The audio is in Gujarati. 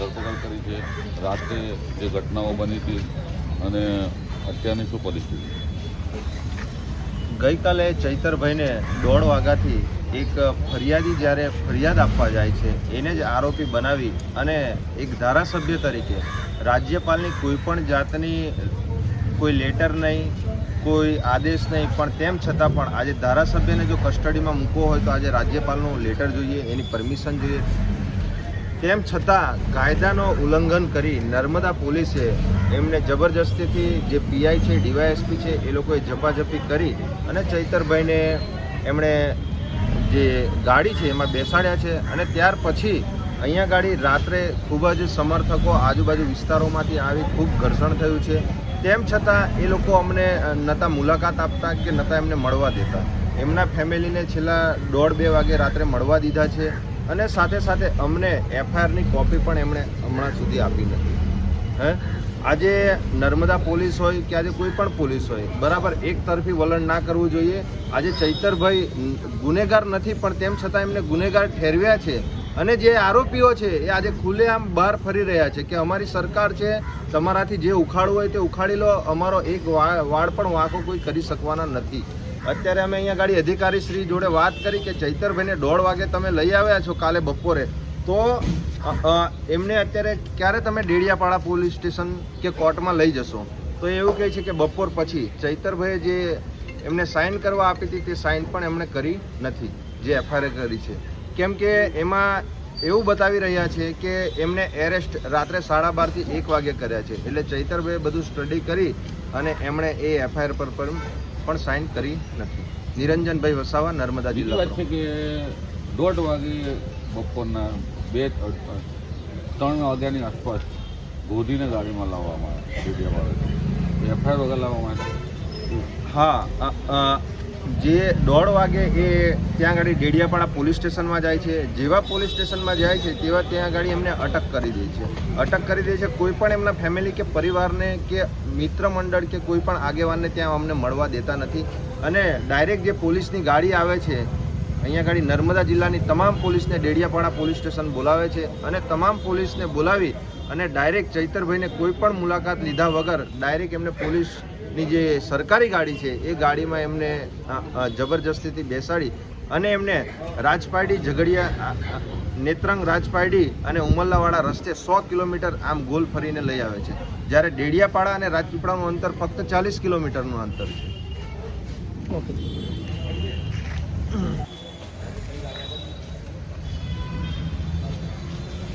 ધરપકડ કરી છે. રાત્રે જે ઘટનાઓ બની હતી અને અત્યારની શું પરિસ્થિતિ? ગઈકાલે ચૈતરભાઈને દોઢ વાગ્યાથી એક ફરિયાદી જ્યારે ફરિયાદ આપવા જાય છે, એને જ આરોપી બનાવી અને એક ધારાસભ્ય તરીકે રાજ્યપાલની કોઈ પણ જાતની, કોઈ લેટર નહીં, કોઈ આદેશ નહીં, પણ તેમ છતાં પણ આજે ધારાસભ્યને જો કસ્ટડીમાં મૂકવો હોય તો આજે રાજ્યપાલનું લેટર જોઈએ, એની પરમિશન જોઈએ. તેમ છતાં કાયદાનો ઉલ્લંઘન કરી નર્મદા પોલીસે એમને જબરજસ્તીથી જે પીઆઈ છે, ડીવાયએસપી છે, એ લોકોએ ઝપાઝપી કરી અને ચૈતરભાઈને એમણે જે ગાડી છે એમાં બેસાડ્યા છે અને ત્યાર પછી અહીંયા ગાડી રાત્રે ખૂબ જ સમર્થકો આજુબાજુ વિસ્તારોમાંથી આવી ખૂબ ઘર્ષણ થયું છે. તેમ છતાં એ લોકો અમને નતા મુલાકાત આપતા કે નહોતા એમને મળવા દેતા. એમના ફેમિલીને છેલ્લા દોઢ બે વાગે રાત્રે મળવા દીધા છે. અને સાથે સાથે અમને એફઆઈઆરની કોપી પણ એમણે હમણાં સુધી આપી નથી. હે? આજે નર્મદા પોલીસ હોય કે આજે કોઈ પણ પોલીસ હોય, બરાબર, એક તરફી વલણ ના કરવું જોઈએ. આજે ચૈતરભાઈ ગુનેગાર નથી, પણ તેમ છતાં એમને ગુનેગાર ઠેરવ્યા છે. અને જે આરોપીઓ છે, એ આજે ખુલ્લેઆમ બહાર ફરી રહ્યા છે કે અમારી સરકાર છે, તમારાથી જે ઉખાડવું હોય તે ઉખાડી લો, અમારો એક વાળ પણ વાંકો કોઈ કરી શકવાના નથી. અત્યારે અમે અહીંયા ગાડી અધિકારી શ્રી જોડે વાત કરી કે ચૈતરભાઈને દોઢ વાગે તમે લઈ આવ્યા છો કાલે બપોરે. તો એમને અત્યારે ક્યારે તમે ડેડિયાપાડા પોલીસ સ્ટેશન કે કોર્ટમાં લઈ જશો? તો એવું કહે છે કે બપોર પછી ચૈતરભાઈએ જે એમને સાઇન કરવા આપી હતી તે સાઇન પણ એમણે કરી નથી, જે એફઆઈઆર કરી છે. કેમ કે એમાં એવું બતાવી રહ્યા છે કે એમને એરેસ્ટ રાત્રે સાડા બારથી એક વાગે કર્યા છે. એટલે ચૈતરભાઈએ બધું સ્ટડી કરી અને એમણે એ એફઆઈઆર પર પણ પણ સાઇન કરી નથી. નિરંજનભાઈ વસાવા નર્મદા જિલ્લા છે કે દોઢ વાગે બપોરના બે ત્રણ વાગ્યાની આસપાસ ગોધીને ગાડીમાં લાવવામાં આવે એફઆઈઆર વગર લાવવામાં આવે હા જે દોઢ વાગે એ ત્યાં આગળ ડેડિયાપાડા પોલીસ સ્ટેશનમાં જાય છે. જેવા પોલીસ સ્ટેશનમાં જાય છે, તેવા ત્યાં આગળ એમને અટક કરી દે છે. અટક કરી દે છે કોઈ પણ એમના ફેમિલી કે પરિવારને કે મિત્ર મંડળ કે કોઈ પણ આગેવાનને ત્યાં અમને મળવા દેતા નથી. અને ડાયરેક્ટ જે પોલીસની ગાડી આવે છે, અહીંયા ગાડી નર્મદા જિલ્લાની તમામ પોલીસને ડેડિયાપાડા પોલીસ સ્ટેશન બોલાવે છે અને તમામ પોલીસને બોલાવી અને ડાયરેક્ટ ચૈતરભાઈને કોઈ પણ મુલાકાત લીધા વગર ડાયરેક્ટ એમને પોલીસની જે સરકારી ગાડી છે, એ ગાડીમાં એમને જબરજસ્તીથી બેસાડી અને એમને રાજપારડી ઝઘડિયા નેત્રંગ રાજપારડી અને ઉમરલાવાડા રસ્તે સો કિલોમીટર આમ ગોલ ફરીને લઈ આવે છે. જ્યારે ડેડિયાપાડા અને રાજપીપળાનું અંતર ફક્ત ચાલીસ કિલોમીટરનું અંતર છે. ઓકે.